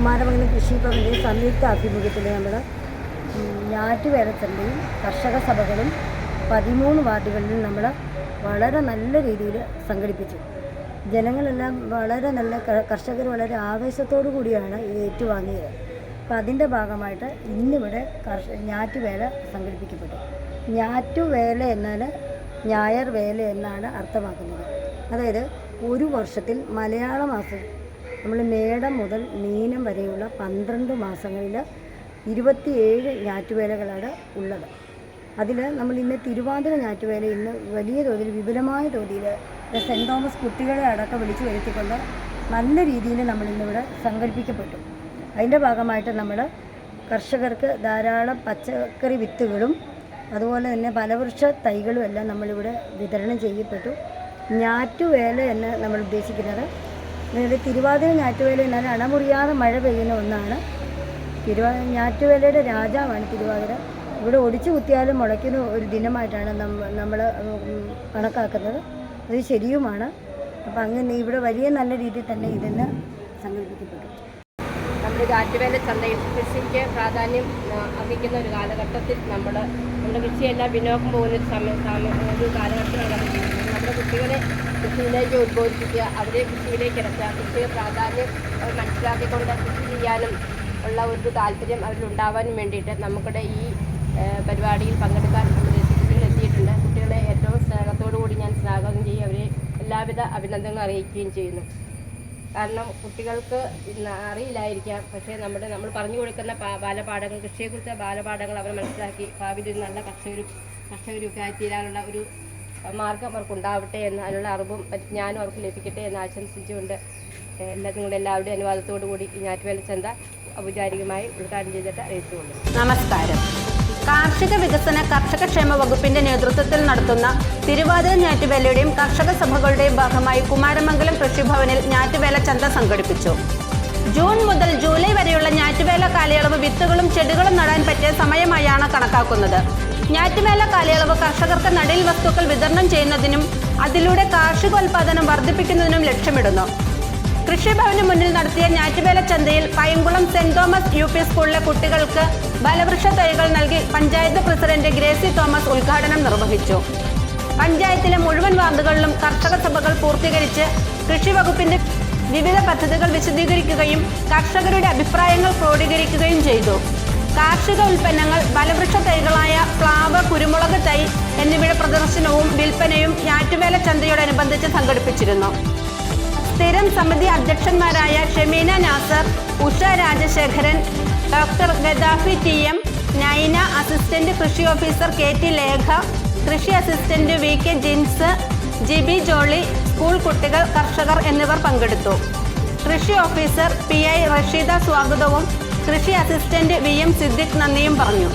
കുമാരമംഗലം കൃഷി കൃഷിഭവന്റെ സംയുക്ത ആഭിമുഖ്യത്തിൽ നമ്മൾ ഞാറ്റുവേലത്തിന്റെയും കർഷക സഭകളും പതിമൂന്ന് വാർഡുകളിൽ നമ്മൾ വളരെ നല്ല രീതിയിൽ സംഘടിപ്പിച്ചു. ജനങ്ങളെല്ലാം വളരെ നല്ല കർഷകർ വളരെ ആവേശത്തോടു കൂടിയാണ് ഇത് ഏറ്റുവാങ്ങിയത്. അപ്പോൾ അതിന്റെ ഭാഗമായിട്ട് ഇന്നിവിടെ കർഷ ഞാറ്റുവേല സംഘടിപ്പിക്കപ്പെട്ടു. ഞാറ്റുവേല എന്നാൽ ഞായർ വേല എന്നാണ് അർത്ഥമാക്കുന്നത്. അതായത് ഒരു വർഷത്തിൽ മലയാള മാസം നമ്മൾ മേടം മുതൽ മീനം വരെയുള്ള പന്ത്രണ്ട് മാസങ്ങളിൽ ഇരുപത്തിയേഴ് ഞാറ്റുവേലകളാണ് ഉള്ളത്. അതിൽ നമ്മൾ ഇന്ന് തിരുവാതിര ഞാറ്റുവേല ഇന്ന് വലിയ തോതിൽ വിപുലമായ തോതിൽ സെന്റ് തോമസ് കുട്ടികളെ അടക്കം വിളിച്ചു വരുത്തിക്കൊണ്ട് നല്ല രീതിയിൽ നമ്മൾ ഇന്നിവിടെ സംഘടിപ്പിക്കപ്പെട്ടു അതിന്റെ ഭാഗമായിട്ട് നമ്മൾ കർഷകർക്ക് ധാരാളം പച്ചക്കറി വിത്തുകളും അതുപോലെ തന്നെ ഫലവൃക്ഷ തൈകളും എല്ലാം നമ്മളിവിടെ വിതരണം ചെയ്യപ്പെട്ടു. ഞാറ്റുവേല എന്ന് നമ്മൾ ഉദ്ദേശിക്കുന്നത് അതായത് തിരുവാതിര ഞാറ്റുവേല എന്നാൽ അണമുറിയാതെ മഴ പെയ്യുന്ന ഒന്നാണ്. തിരുവാ ഞാറ്റുവേലയുടെ രാജാവാണ് തിരുവാതിര. ഇവിടെ ഒടിച്ചു കുത്തിയാലും മുളയ്ക്കുന്ന ഒരു ദിനമായിട്ടാണ് നമ്മൾ കണക്കാക്കുന്നത്. അത് ശരിയുമാണ്. അപ്പം അങ്ങനെ ഇവിടെ വലിയ നല്ല രീതിയിൽ തന്നെ ഇതിന് സംഘടിപ്പിക്കപ്പെട്ടു നമ്മൾ ഞാറ്റുവേല ചന്തയിൽ കൃഷിക്ക് പ്രാധാന്യം അർഹിക്കുന്ന ഒരു കാലഘട്ടത്തിൽ നമ്മൾ നമ്മുടെ കൃഷിയെല്ലാം പിന്നോക്കം പോകുന്ന ഒരു സമയ ഒരു കാലഘട്ടത്തിലാണ് നമ്മുടെ കുട്ടികളെ കൃഷിയിലേക്ക് ഉത്ബോധിപ്പിക്കുക അവരെ കൃഷിയിലേക്ക് ഇറക്കുക. കൃഷിയെ പ്രാധാന്യം മനസ്സിലാക്കിക്കൊണ്ട് കൃഷി ചെയ്യാനും ഉള്ള ഒരു താല്പര്യം അവരിലുണ്ടാവാനും വേണ്ടിയിട്ട് നമുക്കിടെ ഈ പരിപാടിയിൽ പങ്കെടുക്കാൻ നമ്മുടെ കുട്ടികൾ എത്തിയിട്ടുണ്ട്. കുട്ടികളെ ഏറ്റവും സ്നേഹത്തോടു കൂടി ഞാൻ സ്വാഗതം ചെയ്യും അവരെ എല്ലാവിധ അഭിനന്ദനങ്ങൾ അറിയിക്കുകയും ചെയ്യുന്നു. കാരണം കുട്ടികൾക്ക് അറിയില്ലായിരിക്കാം. പക്ഷേ നമ്മുടെ നമ്മൾ പറഞ്ഞു കൊടുക്കുന്ന ബാലപാഠങ്ങൾ കൃഷിയെക്കുറിച്ച ബാലപാഠങ്ങൾ അവർ മനസ്സിലാക്കി. ഭാവിയിൽ നല്ല കർഷകരും കർഷകരും ഒക്കെ ആയിത്തീരാനുള്ള ഒരു മാർഗം അവർക്ക് ഉണ്ടാവട്ടെ എന്ന് അതിനുള്ള അറിവും ജ്ഞാനും അവർക്ക് ലഭിക്കട്ടെ എന്ന് ആശംസിച്ചുകൊണ്ട് എല്ലാ നിങ്ങളുടെ എല്ലാവരുടെയും അനുവാദത്തോടു കൂടി ഞാറ്റുവേല ചന്ത ഔപചാരികമായി ഉദ്ഘാടനം ചെയ്തിട്ട് അറിയിച്ചുകൊണ്ട്. നമസ്കാരം. കാർഷിക വികസന കർഷക ക്ഷേമ വകുപ്പിന്റെ നേതൃത്വത്തിൽ നടത്തുന്ന തിരുവാതിര ഞാറ്റുവേലയുടെയും കർഷക സഭകളുടെയും ഭാഗമായി കുമാരമംഗലം കൃഷിഭവനിൽ ഞാറ്റുവേല ചന്ത സംഘടിപ്പിച്ചു. ജൂൺ മുതൽ ജൂലൈ വരെയുള്ള ഞാറ്റുവേല കാലയളവ് വിത്തുകളും ചെടികളും നടാൻ പറ്റിയ സമയമായാണ് കണക്കാക്കുന്നത്. ഞാറ്റുവേല കാലയളവ് കർഷകർക്ക് നടീൽ വസ്തുക്കൾ വിതരണം ചെയ്യുന്നതിനും അതിലൂടെ കാർഷികോൽപാദനം വർദ്ധിപ്പിക്കുന്നതിനും ലക്ഷ്യമിടുന്നു. കൃഷിഭവന് മുന്നിൽ നടത്തിയ ഞാറ്റുവേല ചന്തയിൽ Payankulam saint Thomas U P സ്കൂളിലെ കുട്ടികൾക്ക് ബലവൃക്ഷ തൈകൾ നൽകി പഞ്ചായത്ത് പ്രസിഡന്റ് ഗ്രേസി തോമസ് ഉദ്ഘാടനം നിർവഹിച്ചു. പഞ്ചായത്തിലെ മുഴുവൻ വാർഡുകളിലും കർഷക സഭകൾ പൂർത്തീകരിച്ച് കൃഷി വകുപ്പിന്റെ വിവിധ പദ്ധതികൾ വിശദീകരിക്കുകയും കർഷകരുടെ അഭിപ്രായങ്ങൾ ക്രോഡീകരിക്കുകയും ചെയ്തു. കാർഷിക ഉൽപ്പന്നങ്ങൾ ബലവൃക്ഷ തൈകളായ പ്ലാവ് കുരുമുളക് തൈ എന്നിവയുടെ പ്രദർശനവും വിൽപ്പനയും ഞാറ്റുവേല ചന്തയോടനുബന്ധിച്ച് സംഘടിപ്പിച്ചിരുന്നു. സ്ഥിരം സമിതി അധ്യക്ഷന്മാരായ Shemeena Nasar Usha Rajasekharan doctor Gaddafi T M Naina assistant കൃഷി ഓഫീസർ കെ ടി ലേഖ കൃഷി assistant V K Jins Jibi Jolly school കുട്ടികൾ കർഷകർ എന്നിവർ പങ്കെടുത്തു. കൃഷി ഓഫീസർ പി ഐ റഷീദ സ്വാഗതവും കൃഷി അസിസ്റ്റന്റ് വി എം സിദ്ദിഖ് നന്ദിയും പറഞ്ഞു.